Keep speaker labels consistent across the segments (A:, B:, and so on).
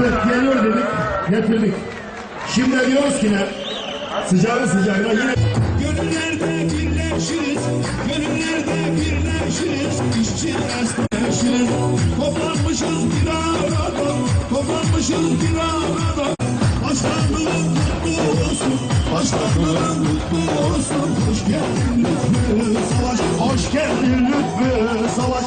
A: Evet geliyor dedik, getirdik. Şimdi diyoruz ki ne? Sıcağı sıcağına yine...
B: Gönüllerde birleşiriz, gönüllerde birleşiriz, işçi esneşiriz. Toplanmışız bir arada, toplanmışız bir arada. Başkanlığın kutlu olsun, başkanlığın kutlu olsun. Hoş geldin Lütfü Savaş, hoş geldin Lütfü Savaş.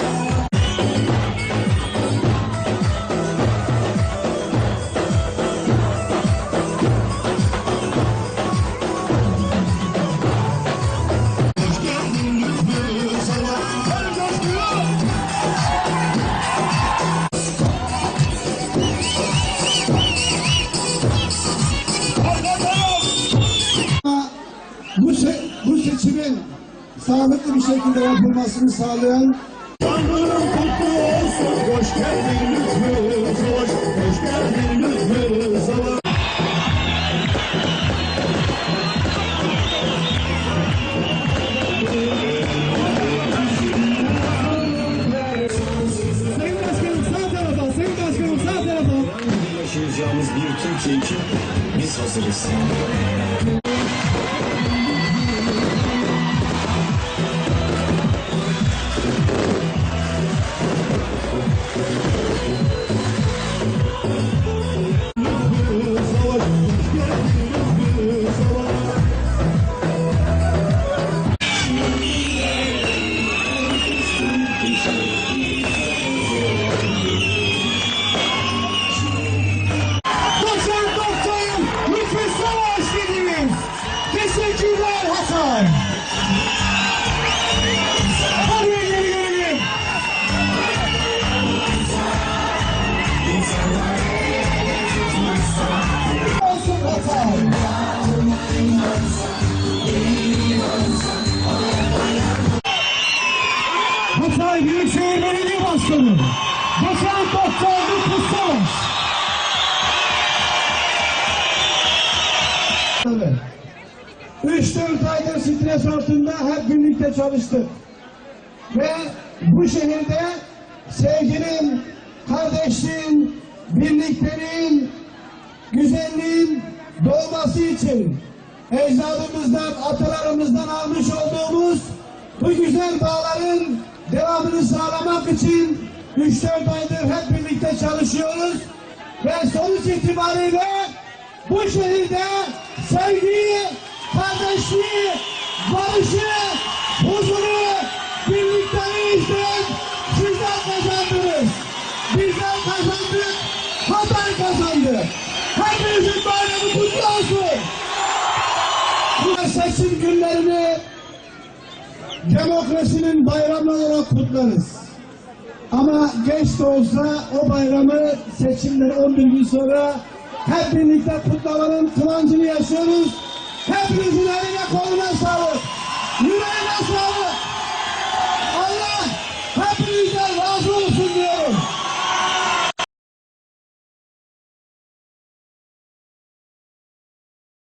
C: Sağlıklı bir şekilde yapılmasını sağlayan
B: Tanrım kutlu olsun. Hoş geldin Lütfü Savaş. Hoş geldin Lütfü Savaş.
D: Yaşayacağımız bir Türkiye için biz hazırız.
C: Büyükşehir Belediye Başkanı. Doksan doksan Lütfü Savaş. Üç dört aydır stres altında hep birlikte çalıştık. Ve bu şehirde sevginin, kardeşliğin, birlikteliğin, güzelliğin doğması için ecdadımızdan, atalarımızdan almış olduğumuz bu güzel bağların devamını sağlamak için 3-4 aydır hep birlikte çalışıyoruz ve sonuç itibariyle bu şehirde sevgiyi, kardeşliği, barışı, huzuru, birlikteliği isteyen sizler kazandınız. Bizler kazandık, Hatay kazandı. Hepinizin bayramı kutlu olsun. Bu seçim günlerini demokrasinin bayramı olarak kutlarız. Ama geç de olsa o bayramı seçimler 11 gün sonra hep birlikte kutlamanın kıvancını yaşıyoruz. Hepinizin eline koluna sağlık. Yüreğine sağlık.